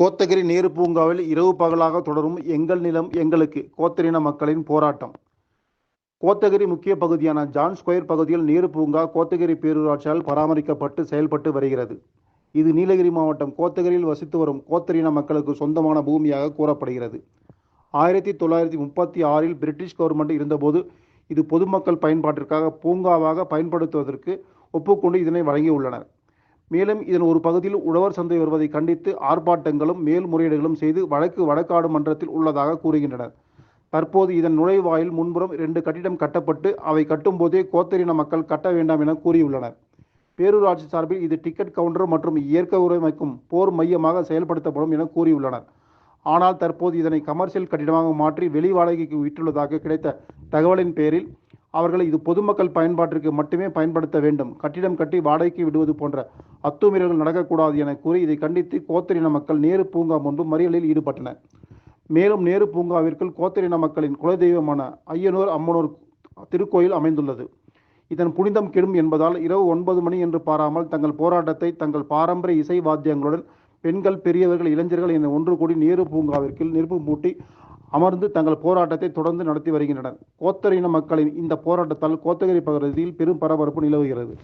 கோத்தகிரி நேரு பூங்காவில் இரவு பகலாக தொடரும் எங்கள் நிலம் எங்களுக்கு கோத்தரின மக்களின் போராட்டம். கோத்தகிரி முக்கிய பகுதியான ஜான் ஸ்கொயர் பகுதியில் நேரு பூங்கா கோத்தகிரி பேரூராட்சியால் பராமரிக்கப்பட்டு செயல்பட்டு வருகிறது. இது நீலகிரி மாவட்டம் கோத்தகிரியில் வசித்து வரும் கோத்தரின மக்களுக்கு சொந்தமான பூமியாக கூறப்படுகிறது. ஆயிரத்தி தொள்ளாயிரத்தி முப்பத்தி ஆறில் பிரிட்டிஷ் கவர்மெண்ட் இருந்தபோது இது பொதுமக்கள் பயன்பாட்டிற்காக பூங்காவாக பயன்படுத்துவதற்கு ஒப்புக்கொண்டு இதனை வழங்கியுள்ளனர். மேலும் இதன் ஒரு பகுதியில் உழவர் சந்தை வருவதை கண்டித்து ஆர்ப்பாட்டங்களும் மேல்முறையீடுகளும் செய்து வழக்கு வழக்காடு மன்றத்தில் உள்ளதாக கூறுகின்றனர். தற்போது இதன் நுழைவாயில் முன்புறம் இரண்டு கட்டிடம் கட்டப்பட்டு அவை கட்டும்போதே கோத்தரின மக்கள் கட்ட வேண்டாம் என கூறியுள்ளனர். பேரூராட்சி சார்பில் இது டிக்கெட் கவுண்டர் மற்றும் இயற்கை உரிமைக்கும் போர் மையமாக செயல்படுத்தப்படும் என கூறியுள்ளனர். ஆனால் தற்போது இதனை கமர்ஷியல் கட்டிடமாக மாற்றி வெளி வாடகைக்கு விட்டுள்ளதாக கிடைத்த தகவலின் பேரில் அவர்கள் இது பொதுமக்கள் பயன்பாட்டிற்கு மட்டுமே பயன்படுத்த வேண்டும். கட்டிடம் கட்டி வாடகைக்கு விடுவது போன்ற அத்துமீறல்கள் நடக்கக்கூடாது என கூறி இதை கண்டித்து கோத்தரின மக்கள் நேரு பூங்கா முன்பு மறியலில் ஈடுபட்டனர். மேலும் நேரு பூங்காவிற்குள் கோத்தரின மக்களின் குலதெய்வமான ஐயனூர் அம்மனூர் திருக்கோயில் அமைந்துள்ளது. இதன் புனிதம் கெடும் என்பதால் இரவு ஒன்பது மணி என்று பாராமல் தங்கள் போராட்டத்தை தங்கள் பாரம்பரிய இசை வாத்தியங்களுடன் பெண்கள் பெரியவர்கள் இளைஞர்கள் என ஒன்று கூடி நேரு பூங்காவிற்கு நெருப்பு மூட்டி அமர்ந்து தங்கள் போராட்டத்தை தொடர்ந்து நடத்தி வருகின்றனர். கோத்தரின மக்களின் இந்த போராட்டத்தால் கோத்தகிரி பகுதியில் பெரும் பரபரப்பு நிலவுகிறது.